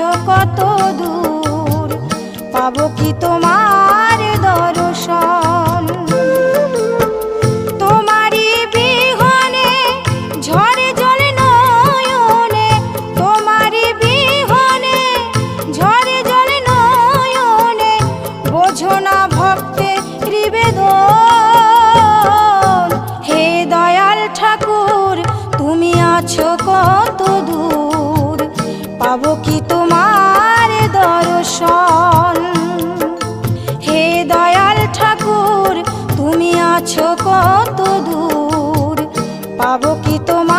আছো কত দূর, পাবো কি তোমার দর্শন? তোমারই বিহনে ঝরে জলে নয়নে, তোমারই বিহনে ঝরে জলে নয়নে, বোঝো না ভক্তে রিবেদন হে দয়াল ঠাকুর, তুমি আছো কত দূর, পাবো কি কত দূর? পাবো কি তোমার